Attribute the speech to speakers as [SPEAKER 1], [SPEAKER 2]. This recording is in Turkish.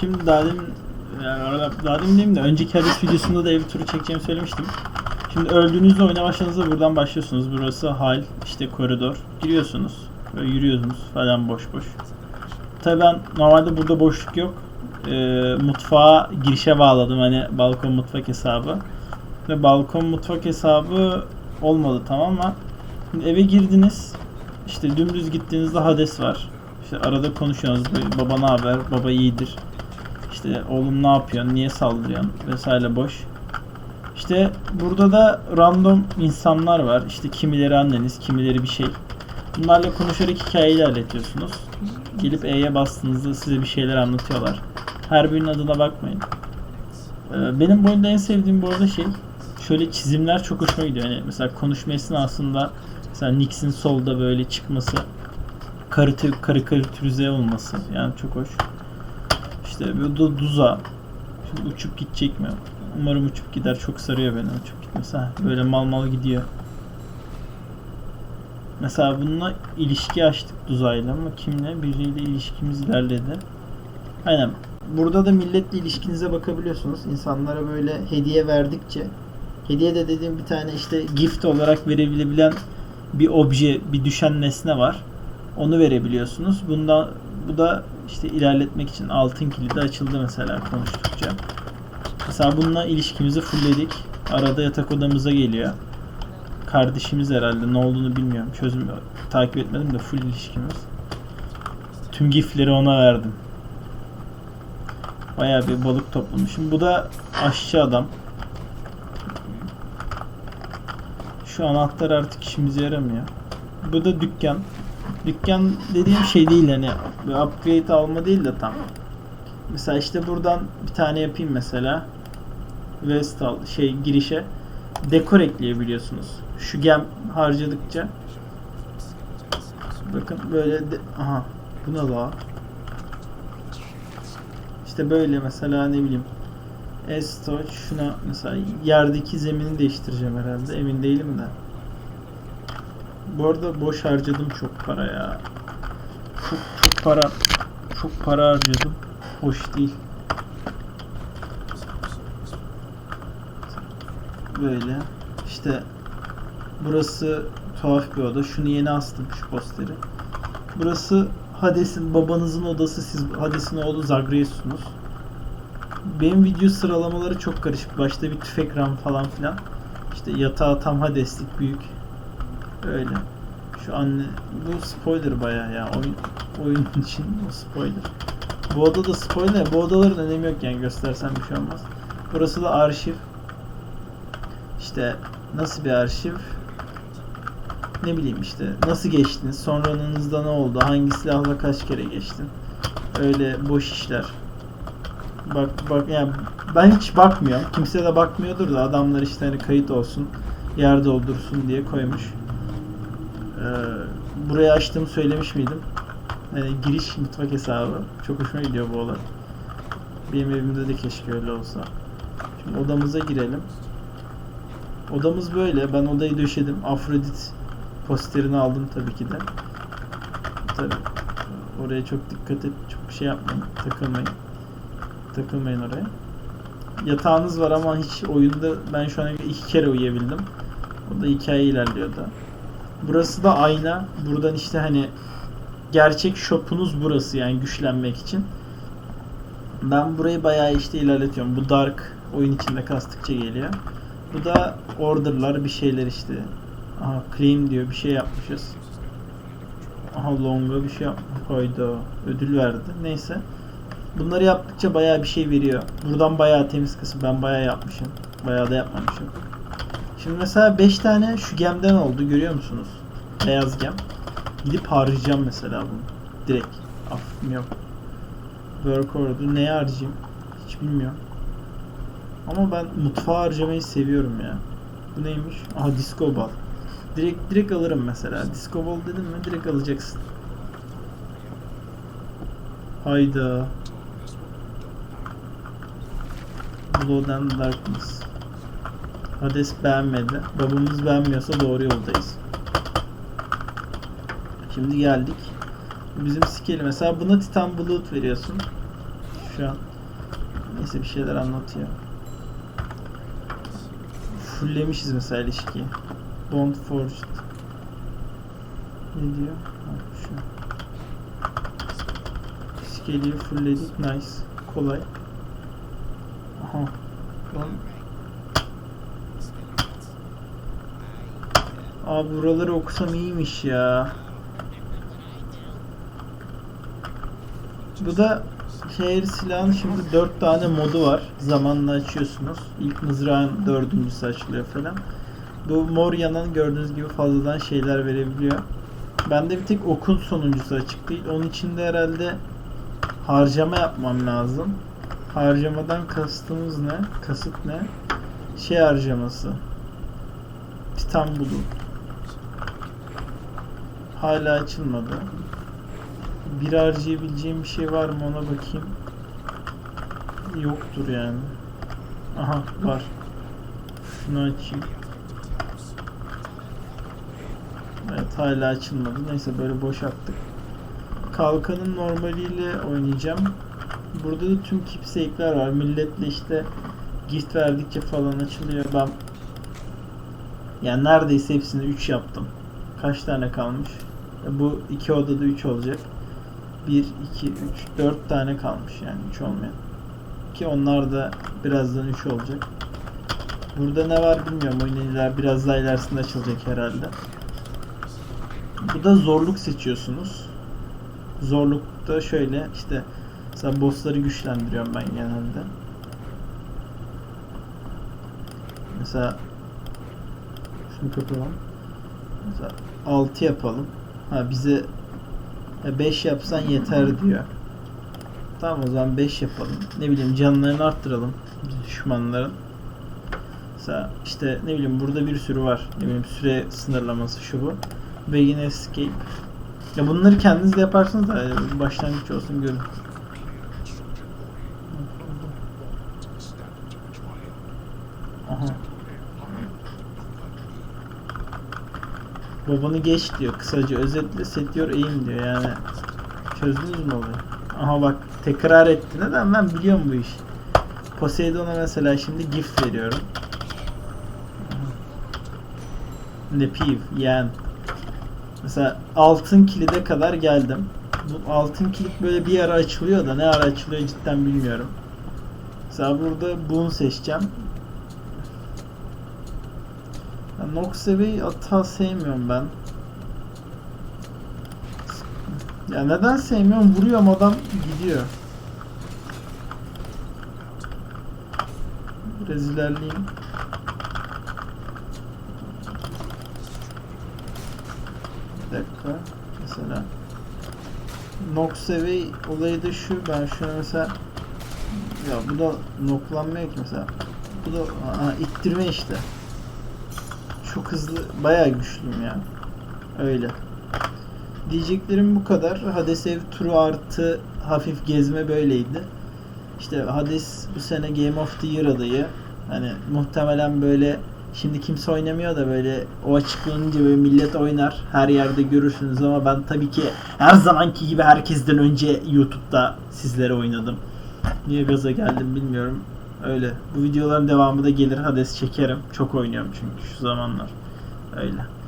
[SPEAKER 1] Şimdi daha demin daha demin diyeyim de önceki Hades videosunda da ev turu çekeceğimi söylemiştim. Şimdi öldüğünüzde oyuna başladığınızda buradan başlıyorsunuz. Burası hal, işte koridor. Giriyorsunuz. Böyle yürüyorsunuz falan boş boş. Tabii ben normalde burada boşluk yok. Ee, mutfağa girişe bağladım hani balkon mutfak hesabı. Ve balkon mutfak hesabı olmadı tamam mı? Şimdi eve girdiniz. İşte dümdüz gittiğinizde Hades var. İşte arada konuşuyorsunuz. Baba ne haber? Baba iyidir. İşte oğlum ne yapıyorsun? Niye saldırıyorsun? Vesaire boş. İşte burada da random insanlar var. İşte kimileri anneniz, kimileri bir şey. Bunlarla konuşarak hikaye ilerletiyorsunuz. Gelip E'ye bastığınızda size bir şeyler anlatıyorlar. Her birinin adına bakmayın. Ee, Benim bu en sevdiğim bu arada şey şöyle çizimler çok hoşuma gidiyor. Yani mesela konuşma esnasında mesela Nix'in solda böyle çıkması karikatür, karikatürize olması yani çok hoş. İşte bu da Duza Şimdi uçup gidecek mi? Umarım uçup gider. Çok sarıyor beni uçup gitmesi. Ha, böyle mal mal gidiyor. Mesela bununla ilişki açtık Duza'yla ama kimle? Biriyle ilişkimiz ilerledi. Aynen. Burada da milletle ilişkinize bakabiliyorsunuz. İnsanlara böyle hediye verdikçe hediye de dediğim bir tane işte gift olarak verebilebilen bir obje, bir düşen nesne var. Onu verebiliyorsunuz. Bundan bu da işte ilerletmek için altın kilidi açıldı mesela konuştukça. Mesela bununla ilişkimizi fullledik. Arada yatak odamıza geliyor. Kardeşimiz herhalde ne olduğunu bilmiyorum. Çözüm takip etmedim de full ilişkimiz. Tüm gifleri ona verdim. Bayağı bir balık toplamışım. Bu da aşçı adam. Şu anahtar artık işimize yaramıyor. Bu da dükkan. Dükkan dediğim şey değil hani bir upgrade alma değil de tam. Mesela işte buradan bir tane yapayım mesela. Vestal şey girişe dekor ekleyebiliyorsunuz. Şu gem harcadıkça bakın böyle de, aha bu ne la? İşte böyle mesela ne bileyim Estoç şuna mesela yerdeki zemini değiştireceğim herhalde emin değilim de. Bu arada boş harcadım çok para ya. Çok çok para çok para harcadım. Hoş değil. Böyle. İşte burası tuhaf bir oda. Şunu yeni astım şu posteri. Burası Hades'in babanızın odası. Siz Hades'in oğlu Zagreus'sunuz. Benim video sıralamaları çok karışık. Başta bir tüfek ram falan filan. İşte yatağı tam Hades'lik büyük. Öyle. Şu anne bu spoiler bayağı ya. Oyun oyun için o spoiler. Bu oda da spoiler. Bu odaların önemi yok yani göstersem bir şey olmaz. Burası da arşiv. İşte nasıl bir arşiv? Ne bileyim işte nasıl geçtiniz? Sonranızda ne oldu? Hangi silahla kaç kere geçtin? Öyle boş işler. Bak bak yani ben hiç bakmıyorum. Kimse de bakmıyordur da adamlar işte hani kayıt olsun, yer doldursun diye koymuş. Ee, buraya açtığımı söylemiş miydim? Hani giriş mutfak hesabı. Çok hoşuma gidiyor bu olay. Benim evimde de keşke öyle olsa. Şimdi odamıza girelim. Odamız böyle. Ben odayı döşedim. Afrodit posterini aldım tabii ki de. Tabii. Oraya çok dikkat et. Çok şey yapmayın. Takılmayın. Takılmayın oraya. Yatağınız var ama hiç oyunda ben şu ana iki kere uyuyabildim. O da hikaye ilerliyordu. Burası da ayna. Buradan işte hani gerçek shop'unuz burası yani güçlenmek için. Ben burayı bayağı işte ilerletiyorum. Bu dark oyun içinde kastıkça geliyor. Bu da order'lar bir şeyler işte. Aha claim diyor bir şey yapmışız. Aha long'a bir şey koydu. Ödül verdi. Neyse. Bunları yaptıkça bayağı bir şey veriyor. Buradan bayağı temiz kısım. Ben bayağı yapmışım. Bayağı da yapmamışım. Şimdi mesela 5 tane şu gemden oldu görüyor musunuz? Beyaz gem. Gidip harcayacağım mesela bunu. Direkt. Affım yok. Work order. Neye harcayayım? Hiç bilmiyorum. Ama ben mutfağa harcamayı seviyorum ya. Bu neymiş? Aha disco ball. Direkt direkt alırım mesela. Disco ball dedim mi direkt alacaksın. Hayda. Blood and Darkness. Hades beğenmedi. Babamız beğenmiyorsa doğru yoldayız. Şimdi geldik. Bizim skill'i mesela buna Titan Blood veriyorsun. şu an. Neyse bir şeyler anlatıyor. Fulllemişiz mesela ilişkiyi. Bond forged. Ne diyor? Ha, şu. İskeleyi fullledik. Nice. Kolay. Aha. Lan. Abi buraları okusam iyiymiş ya. Bu da şehir silahın şimdi 4 tane modu var. Zamanla açıyorsunuz. İlk mızrağın dördüncüsü açılıyor falan. Bu mor yanan gördüğünüz gibi fazladan şeyler verebiliyor. Bende bir tek okun sonuncusu açık değil. Onun için de herhalde harcama yapmam lazım. Harcamadan kastımız ne? Kasıt ne? Şey harcaması. Titan bulu. Hala açılmadı. Bir harcayabileceğim bir şey var mı ona bakayım. Yoktur yani. Aha var. Şunu açayım. Evet hala açılmadı. Neyse böyle boşalttık. Kalkanın normaliyle oynayacağım. Burada da tüm keepsake'ler var. Milletle işte gift verdikçe falan açılıyor. Ben yani neredeyse hepsini 3 yaptım. Kaç tane kalmış? Bu iki odada 3 olacak. 1, 2, 3, 4 tane kalmış yani 3 olmayan. Ki onlar da birazdan 3 olacak. Burada ne var bilmiyorum. Oyun iler biraz daha ilerisinde açılacak herhalde. Bu da zorluk seçiyorsunuz. Zorlukta şöyle işte mesela bossları güçlendiriyorum ben genelde. Mesela şunu kapayalım. Mesela 6 yapalım. Ha bize 5 yapsan yeter diyor. Tamam o zaman 5 yapalım. Ne bileyim canlarını arttıralım düşmanların. Mesela işte ne bileyim burada bir sürü var. Ne bileyim süre sınırlaması şu bu. Ve escape. Ya bunları kendiniz de yaparsınız da yani başlangıç olsun görün. Aha. Babanı geç diyor. Kısaca özetle set your aim diyor yani. Çözdünüz mü olayı? Aha bak tekrar etti. Neden ben biliyorum bu işi. Poseidon'a mesela şimdi gift veriyorum. Ne piv, yen. Mesela altın kilide kadar geldim. Bu altın kilit böyle bir ara açılıyor da ne ara açılıyor cidden bilmiyorum. Mesela burada bunu seçeceğim. Ya Noxeve'yi ata sevmiyorum ben. Ya neden sevmiyorum? Vuruyorum adam gidiyor. Biraz ilerleyeyim. Bir dakika. Mesela Noxevey olayı da şu. Ben şuna mesela ya bu da noklanmıyor ki mesela. Bu da aa, ittirme işte. Çok hızlı, bayağı güçlüyüm ya. Öyle. Diyeceklerim bu kadar. Hades ev turu artı hafif gezme böyleydi. İşte Hades bu sene Game of the Year adayı. Hani muhtemelen böyle şimdi kimse oynamıyor da böyle o açıklanınca böyle millet oynar. Her yerde görürsünüz ama ben tabii ki her zamanki gibi herkesten önce YouTube'da sizlere oynadım. Niye gaza geldim bilmiyorum. Öyle. Bu videoların devamı da gelir Hades çekerim. Çok oynuyorum çünkü şu zamanlar. Öyle.